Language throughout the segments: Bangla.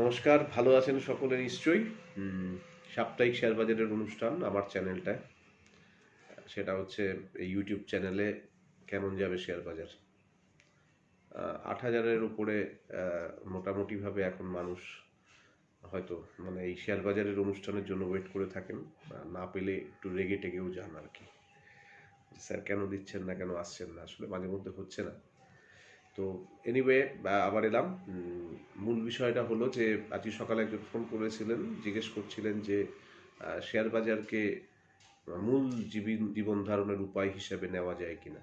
নমস্কার, ভালো আছেন সকলে নিশ্চয়ই। সাপ্তাহিক শেয়ার বাজারের অনুষ্ঠান আমার চ্যানেলটায় সেটা হচ্ছে ইউটিউব চ্যানেলে কেমন যাবে শেয়ার বাজার। আট হাজারের উপরে মোটামুটিভাবে এখন মানুষ হয়তো মানে এই শেয়ার বাজারের অনুষ্ঠানের জন্য ওয়েট করে থাকেন না পেলে একটু রেগে টেগেও যান আর কি। স্যার কেন দিচ্ছেন না, কেন আসছেন না, আসলে মাঝে মধ্যে হচ্ছে না। তো এনিওয়ে আবার এলাম। মূল বিষয়টা হলো যে, আজকে সকালে একজন ফোন করেছিলেন, জিজ্ঞেস করছিলেন যে শেয়ার বাজারকে মূল জীবন জীবন ধারণের উপায় হিসেবে নেওয়া যায় কিনা।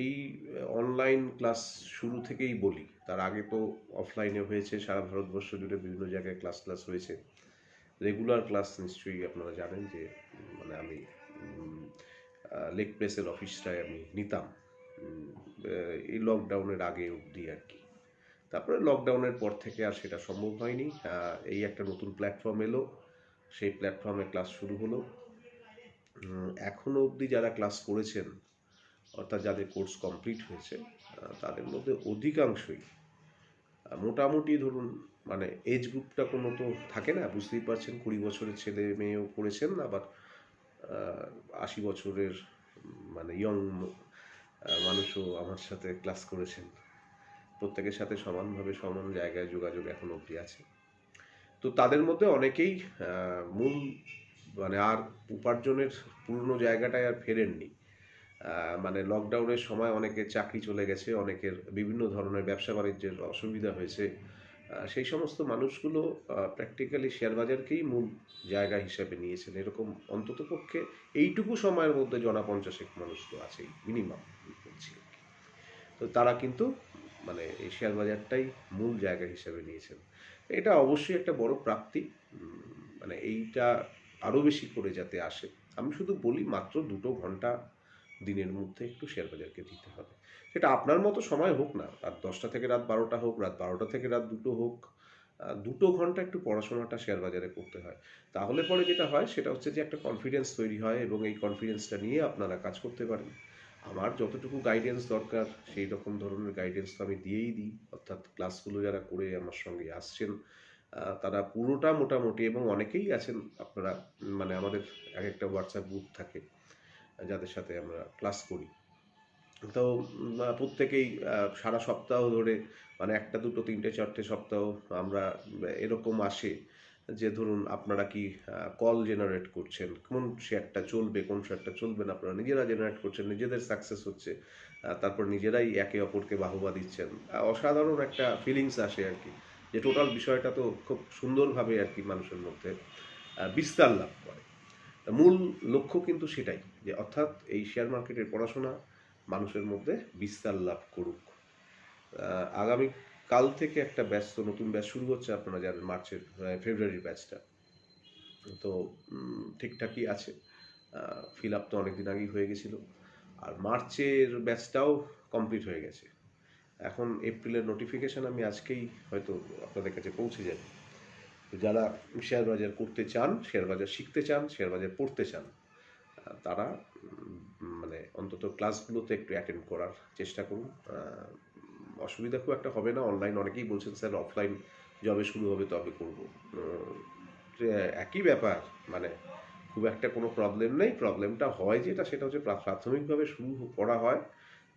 এই অনলাইন ক্লাস শুরু থেকেই বলি। তার আগে তো অফলাইনে হয়েছে, সারা ভারতবর্ষ জুড়ে বিভিন্ন জায়গায় ক্লাস ক্লাস হয়েছে। রেগুলার ক্লাস নিশ্চয়ই আপনারা জানেন যে মানে আমি লেক প্রেসের অফিসটায় আমি নিতাম। এই লকডাউনের আগে অবধি আর কি। তারপরে লকডাউনের পর থেকে আর সেটা সম্ভব হয়নি। এই একটা নতুন প্ল্যাটফর্ম এলো। সেই প্ল্যাটফর্মে ক্লাস শুরু হলো। উম, এখনও অবধি যারা ক্লাস করেছেন অর্থাৎ যাদের কোর্স কমপ্লিট হয়েছে তাদের মধ্যে অধিকাংশই মোটামুটি ধরুন মানে এজ গ্রুপটা কোনো তো থাকে না বুঝতেই পারছেন কুড়ি বছরের ছেলে মেয়েও করেছেন আবার আশি বছরের মানে ইয়ং মানুষও আমার সাথে ক্লাস করেছেন। প্রত্যেকের সাথে সমানভাবে সমান জায়গায় যোগাযোগ এখন অবধি আছে। তো তাদের মধ্যে অনেকেই মূল মানে আর উপার্জনের পুরনো জায়গাটায় আর ফেরেননি। মানে লকডাউনের সময় অনেকের চাকরি চলে গেছে, অনেকের বিভিন্ন ধরনের ব্যবসা বাণিজ্যের অসুবিধা হয়েছে। সেই সমস্ত মানুষগুলো প্র্যাকটিক্যালি শেয়ার বাজারকেই মূল জায়গা হিসেবে নিয়েছেন। এরকম অন্ততপক্ষে এইটুকু সময়ের মধ্যে জনা পঞ্চাশেক মানুষ তো আছেই মিনিমাম। তো তারা কিন্তু মানে এই শেয়ার বাজারটাই মূল জায়গা হিসেবে নিয়েছেন। এটা অবশ্যই একটা বড় প্রাপ্তি মানে এইটা আরও বেশি করে যাতে আসে। আমি শুধু বলি মাত্র দুটো ঘণ্টা দিনের মধ্যে একটু শেয়ার বাজারকে দিতে হবে। সেটা আপনার মতো সময় হোক না, রাত দশটা থেকে রাত বারোটা হোক, রাত বারোটা থেকে রাত দুটো হোক দুটো ঘণ্টা একটু পড়াশোনাটা শেয়ার বাজারে করতে হয়। তাহলে পরে যেটা হয় সেটা হচ্ছে যে একটা কনফিডেন্স তৈরি হয় এবং এই কনফিডেন্সটা নিয়ে আপনারা কাজ করতে পারেন। আমার যতটুকু গাইডেন্স দরকার, সেই রকম ধরনের গাইডেন্স তো আমি দিয়েই দিই। অর্থাৎ ক্লাসগুলো যারা করে আমার সঙ্গে আসছেন তারা পুরোটা মোটামুটি এবং অনেকেই আছেন, আপনারা মানে আমাদের এক একটা হোয়াটসঅ্যাপ গ্রুপ থাকে, যাদের সাথে আমরা ক্লাস করি। তো প্রত্যেকেই সারা সপ্তাহ ধরে মানে একটা দুটো, তিনটে, চারটে সপ্তাহ আমরা এরকম আসে। যে ধরুন আপনারা কি কল জেনারেট করছেন, কোন শেয়ারটা চলবে, কোন শেয়ারটা চলবে না, আপনারা নিজেরা জেনারেট করছেন, নিজেদের সাকসেস হচ্ছে তারপর নিজেরাই একে অপরকে বাহবা দিচ্ছেন। অসাধারণ একটা ফিলিংস আসে আর কি, যে টোটাল বিষয়টা তো খুব সুন্দরভাবে আর কি মানুষের মধ্যে বিস্তার লাভ করে। মূল লক্ষ্য কিন্তু সেটাই, যে অর্থাৎ এই শেয়ার মার্কেটের পড়াশোনা মানুষের মধ্যে বিস্তার লাভ করুক। আগামী কাল থেকে একটা ব্যাচ, তো নতুন ব্যাচ শুরু হচ্ছে, আপনারা জানেন মার্চের ফেব্রুয়ারির ব্যাচটা। তো ঠিকঠাকই আছে। ফিল আপ তো অনেকদিন আগেই হয়ে গেছিল। আর মার্চের ব্যাচটাও কমপ্লিট হয়ে গেছে। এখন এপ্রিলের নোটিফিকেশন আমি আজকেই হয়তো আপনাদের কাছে পৌঁছে যাবে যারা শেয়ার বাজার করতে চান, শেয়ার বাজার শিখতে চান, শেয়ার বাজার পড়তে চান তারা মানে অন্তত ক্লাসগুলোতে একটু অ্যাটেন্ড করার চেষ্টা করুন। অসুবিধা খুব একটা হবে না। অনলাইন অনেকেই বলছেন, স্যার অফলাইন যবে শুরু হবে তবে করব। একই ব্যাপার মানে খুব একটা কোনো প্রবলেম নেই। প্রবলেমটা হয় যেটা, সেটা হচ্ছে প্রা- প্রাথমিকভাবে শুরু করা হয়,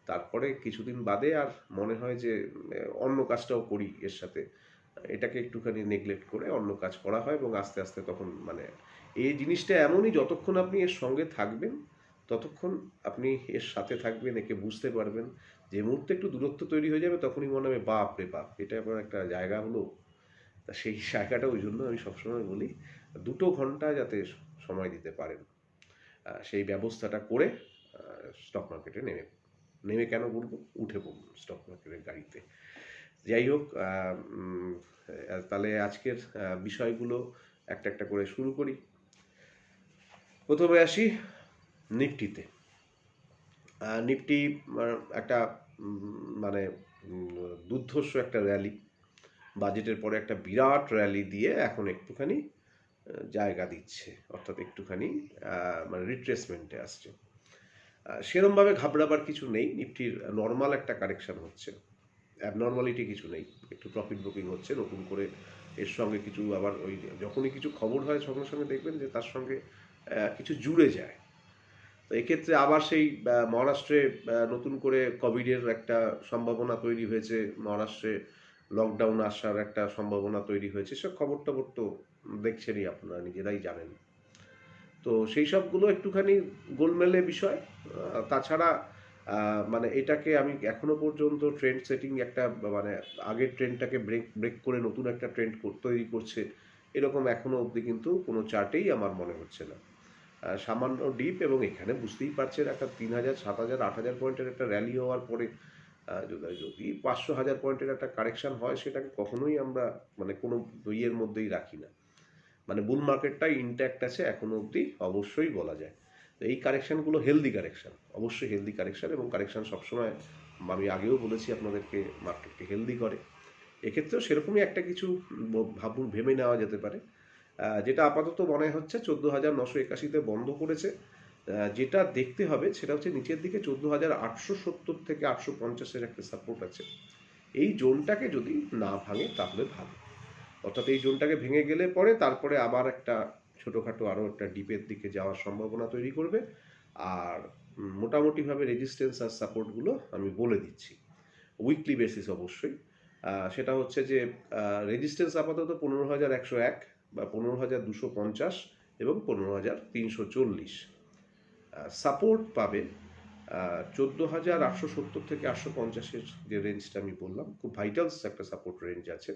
তারপরে কিছুদিন বাদে আর মনে হয় যে অন্য কাজটাও করি এর সাথে। এটাকে একটুখানি নেগলেক্ট করে অন্য কাজ করা হয় এবং আস্তে আস্তে তখন মানে এই জিনিসটা এমনই যতক্ষণ আপনি এর সঙ্গে থাকবেন, ততক্ষণ আপনি এর সাথে থাকবেন, একে বুঝতে পারবেন। যে মুহূর্তে একটু দূরত্ব তৈরি হয়ে যাবে তখনই মনে হবে, বাপ রে বাপ, এটা আমার একটা জায়গা হলো। তা সেই জায়গাটা ওই জন্য আমি সবসময় বলি, দুটো ঘণ্টা যাতে সময় দিতে পারেন। সেই ব্যবস্থাটা করে স্টক মার্কেটে নেমে নেমে কেন বলব? উঠে পড়ুন স্টক মার্কেটের গাড়িতে। যাই হোক তাহলে আজকের বিষয়গুলো একটা একটা করে শুরু করি। প্রথমে আসি নিফটিতে। নিফটি একটা মানে দুর্ধর্ষ একটা র্যালি বাজেটের পরে একটা বিরাট র্যালি দিয়ে এখন একটুখানি জায়গা দিচ্ছে, অর্থাৎ একটুখানি মানে রিট্রেসমেন্টে আসছে। সেরমভাবে ঘাবড়াবার কিছু নেই নিফটির নর্মাল একটা কারেকশন হচ্ছে। অ্যাবনর্মালিটি কিছু নেই, একটু প্রফিট বুকিং হচ্ছে, নতুন করে এর সঙ্গে কিছু আবার ওই, যখনই কিছু খবর হয় সঙ্গে সঙ্গে দেখবেন যে তার সঙ্গে কিছু জুড়ে যায়। এক্ষেত্রে আবার সেই মহারাষ্ট্রে নতুন করে কোভিডের একটা সম্ভাবনা তৈরি হয়েছে। মহারাষ্ট্রে লকডাউন আসার একটা সম্ভাবনা তৈরি হয়েছে। সব খবর টবর তো দেখছেনই আপনারা, নিজেরাই জানেন। তো সেই সবগুলো একটুখানি গোলমেলে বিষয়। তাছাড়া মানে এটাকে আমি এখনও পর্যন্ত ট্রেন্ড সেটিং একটা মানে আগের ট্রেন্ডটাকে ব্রেক ব্রেক করে নতুন একটা ট্রেন্ড তৈরি করছে, এরকম এখনও অবধি কিন্তু কোনো চার্টেই আমার মনে হচ্ছে না। সামান্য ডিপ এবং এখানে বুঝতেই পারছেন একটা তিন হাজার, সাত হাজার, আট হাজার পয়েন্টের একটা র্যালি হওয়ার পরে যদি পাঁচশো হাজার পয়েন্টের একটা কারেকশন হয়, সেটাকে কখনোই আমরা মানে কোনো ইয়ের মধ্যেই রাখি না। মানে বুল মার্কেটটা ইনট্যাক্ট আছে এখনও অবধি, অবশ্যই বলা যায়। তো এই কারেকশনগুলো হেলদি কারেকশন অবশ্যই হেলদি কারেকশন এবং কারেকশন সবসময় আমি আগেও বলেছি আপনাদেরকে মার্কেটকে হেলদি করে। এক্ষেত্রেও সেরকমই একটা কিছু ভাবুন, ভেবে নেওয়া যেতে পারে। যেটা আপাতত মনে হচ্ছে চোদ্দ হাজার নশো একাশিতে বন্ধ করেছে। যেটা দেখতে হবে সেটা হচ্ছে নিচের দিকে চোদ্দ হাজার আটশো সত্তর থেকে আটশো পঞ্চাশের একটা সাপোর্ট আছে। এই জোনটাকে যদি না ভাঙে তাহলে ভালো। অর্থাৎ এই জোনটাকে ভেঙে গেলে পরে তারপরে আবার একটা ছোটোখাটো আরও একটা ডিপের দিকে যাওয়ার সম্ভাবনা তৈরি করবে। আর মোটামুটিভাবে রেজিস্ট্যান্স আর সাপোর্টগুলো আমি বলে দিচ্ছি। উইকলি বেসিস অবশ্যই। সেটা হচ্ছে যে রেজিস্ট্যান্স আপাতত পনেরো হাজার একশো এক। বা পনেরো হাজার দুশো পঞ্চাশ এবং পনেরো হাজার তিনশো চল্লিশ। সাপোর্ট পাবে চোদ্দ হাজার আটশো সত্তর থেকে আটশো পঞ্চাশের যে রেঞ্জটা আমি বললাম, খুব ভাইটালস একটা সাপোর্ট রেঞ্জ আছে।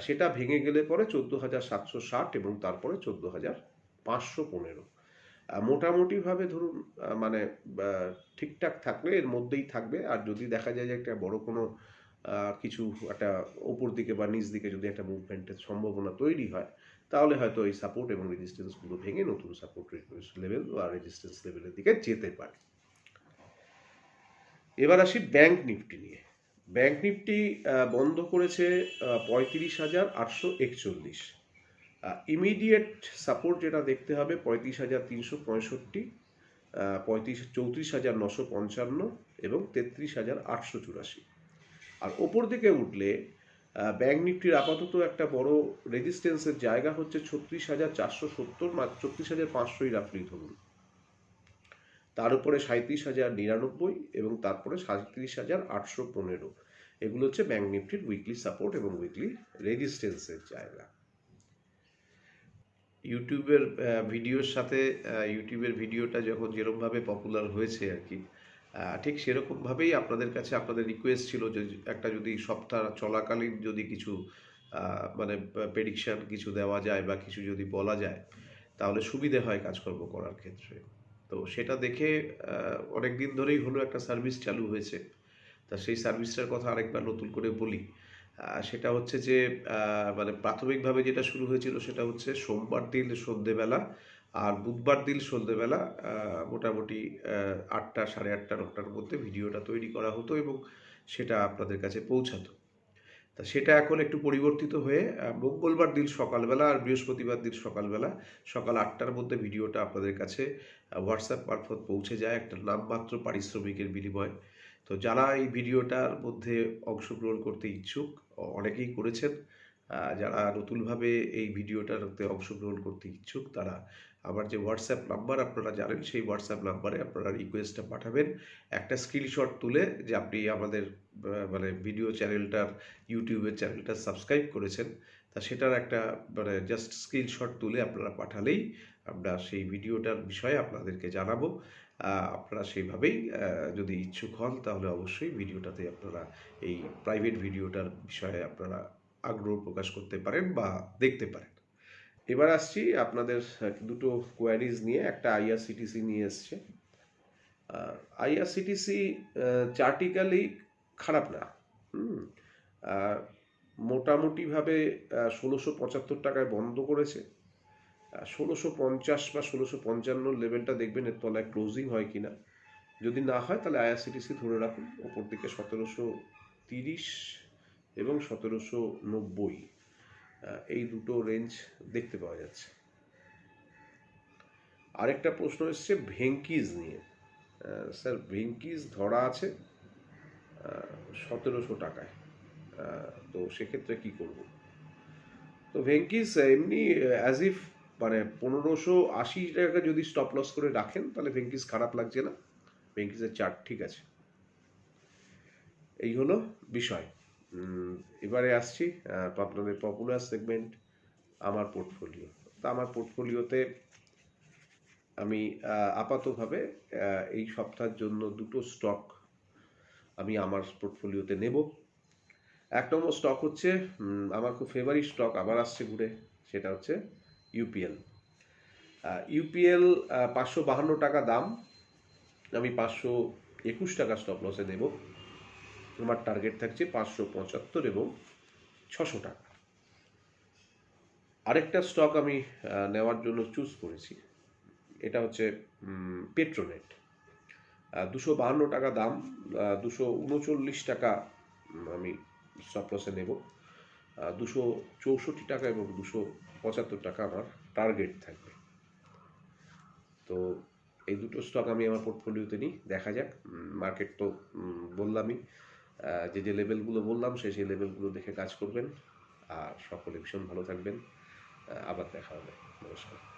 সেটা ভেঙে গেলে পরে চোদ্দ হাজার সাতশো ষাট এবং তারপরে চোদ্দ হাজার পাঁচশো পনেরো। মোটামুটিভাবে ধরুন মানে ঠিকঠাক থাকলে এর মধ্যেই থাকবে। আর যদি দেখা যায় যে একটা বড় কোনো কিছু একটা ওপর দিকে বা নিচ দিকে যদি একটা মুভমেন্টের সম্ভাবনা তৈরি হয়, তাহলে হয়তো এই সাপোর্ট এবং রেজিস্ট্যান্সগুলো ভেঙে নতুন সাপোর্ট লেভেল বা রেজিস্ট্যান্স লেভেলের দিকে যেতে পারে। এবার আসি ব্যাংক নিফটি নিয়ে। ব্যাংক নিফটি বন্ধ করেছে পঁয়ত্রিশ হাজার আটশো একচল্লিশ। ইমিডিয়েট সাপোর্ট যেটা দেখতে হবে, পঁয়ত্রিশ হাজার তিনশো পঁয়ষট্টি পঁয়ত্রিশ, চৌত্রিশ হাজার নশো পঞ্চান্ন এবং তেত্রিশ হাজার আটশো চুরাশি। আর ওপর দিকে উঠলে ব্যাংক নিফটির আপাতত একটা বড় রেজিস্ট্যান্সের জায়গা হচ্ছে ছত্রিশ হাজার চারশো সত্তর ছত্রিশ হাজার পাঁচশোই রাফলি ধরুন। তার উপরে সাঁত্রিশ হাজার নিরানব্বই এবং তারপরে সাঁত্রিশ হাজার আটশো পনেরো। এগুলো হচ্ছে ব্যাংক নিফটির উইকলি সাপোর্ট এবং উইকলি রেজিস্ট্যান্সের জায়গা। ইউটিউবের ভিডিওর সাথে ইউটিউবের ভিডিওটা যখন যেরকমভাবে পপুলার হয়েছে আর কি ঠিক সেরকমভাবেই আপনাদের কাছে আপনাদের রিকোয়েস্ট ছিল যে একটা যদি সপ্তাহ চলাকালীন যদি কিছু মানে প্রেডিকশন কিছু দেওয়া যায় বা কিছু যদি বলা যায়, তাহলে সুবিধে হয় কাজকর্ম করার ক্ষেত্রে। তো সেটা দেখে অনেক দিন ধরেই হলো একটা সার্ভিস চালু হয়েছে। তা সেই সার্ভিসটার কথা আরেকবার নতুন করে বলি। সেটা হচ্ছে যে মানে প্রাথমিকভাবে যেটা শুরু হয়েছিল সেটা হচ্ছে সোমবার দিন সন্ধেবেলা আর বুধবার দিন সন্ধেবেলা আহ, মোটামুটি আটটা সাড়ে আটটা নটার মধ্যে ভিডিওটা তৈরি করা হতো এবং সেটা আপনাদের কাছে পৌঁছাতো। তা সেটা এখন একটু পরিবর্তিত হয়ে মঙ্গলবার দিন সকালবেলা আর বৃহস্পতিবার দিন সকালবেলা সকাল আটটার মধ্যে ভিডিওটা আপনাদের কাছে হোয়াটসঅ্যাপ মারফত পৌঁছে যায় একটা নামমাত্র পারিশ্রমিকের বিনিময়ে। তো যারা এই ভিডিওটার মধ্যে অংশগ্রহণ করতে ইচ্ছুক অনেকেই করেছেন যারা নতুনভাবে এই ভিডিওটাতে অংশগ্রহণ করতে ইচ্ছুক তারা আমার যে হোয়াটসঅ্যাপ নাম্বার আপনারা জানেন, সেই হোয়াটসঅ্যাপ নাম্বারে আপনারা রিকোয়েস্টটা পাঠাবেন। একটা স্ক্রিনশট তুলে যে আপনি আমাদের মানে ভিডিও চ্যানেলটার ইউটিউবের চ্যানেলটা সাবস্ক্রাইব করেছেন, তা সেটার একটা মানে জাস্ট স্ক্রিনশট তুলে আপনারা পাঠালেই আমরা সেই ভিডিওটার বিষয়ে আপনাদেরকে জানাব। আপনারা সেইভাবেই যদি ইচ্ছুক হন তাহলে অবশ্যই ভিডিওটাতে আপনারা এই প্রাইভেট ভিডিওটার বিষয়ে আপনারা আগ্রহ প্রকাশ করতে পারেন বা দেখতে পারেন। এবার আসছি আপনাদের দুটো কোয়ারিজ নিয়ে। একটা আইআরসিটিসি নিয়ে এসছে। আইআরসিটিসি চার্টিক্যালি খারাপ না। মোটামুটিভাবে ষোলোশো পঁচাত্তর টাকায় বন্ধ করেছে। ষোলোশো পঞ্চাশ বা ষোলোশো পঞ্চান্ন লেভেলটা দেখবেন এর তলায় ক্লোজিং হয় কি না যদি না হয়, তাহলে আইআরসিটিসি ধরে রাখুন। ওপর দিকে সতেরোশো তিরিশ এবং সতেরোশো নব্বই। এই দুটো রেঞ্জ দেখতে পাওয়া যাচ্ছে। আরেকটা প্রশ্ন এসছে ভেঙ্কিজ নিয়ে। স্যার ভেঙ্কিজ ধরা আছে সতেরোশো টাকায়। তো সেক্ষেত্রে কি করব? তো ভেঙ্কিস এমনি অ্যাজ ইফ মানে পনেরোশো আশি টাকা যদি স্টপ লস করে রাখেন, তাহলে ভেঙ্কিস খারাপ লাগছে না। ভেঙ্কিসের চার্ট ঠিক আছে। এই হলো বিষয়। এবারে আসছি আপনাদের পপুলার সেগমেন্ট আমার পোর্টফোলিও তা আমার পোর্টফোলিওতে আমি আপাতভাবে এই সপ্তাহের জন্য দুটো স্টক আমি আমার পোর্টফোলিওতে নেব। এক নম্বর স্টক হচ্ছে আমার খুব ফেভারিট স্টক আবার আসছে ঘুরে, সেটা হচ্ছে ইউপিএল ইউপিএল পাঁচশো বাহান্ন টাকা দাম, আমি পাঁচশো একুশ টাকা স্টপ লসে দেব আমার টার্গেট থাকছে পাঁচশো পঁচাত্তর এবং ছশো টাকা। আরেকটা স্টক আমি নেওয়ার জন্য চুজ করেছি। এটা হচ্ছে পেট্রোনেট দুশো বাহান্ন টাকা দাম দুশো উনচল্লিশ টাকা আমি স্টপ লসে নেব। দুশো চৌষট্টি টাকা এবং দুশো পঁচাত্তর টাকা আমার টার্গেট থাকবে। তো এই দুটো স্টক আমি আমার পোর্টফোলিওতে নিই, দেখা যাক। মার্কেট তো বললামই। যে যে লেভেলগুলো বললাম সেই সেই লেভেলগুলো দেখে কাজ করবেন। আর সকলে ভীষণ ভালো থাকবেন। আবার দেখা হবে। নমস্কার।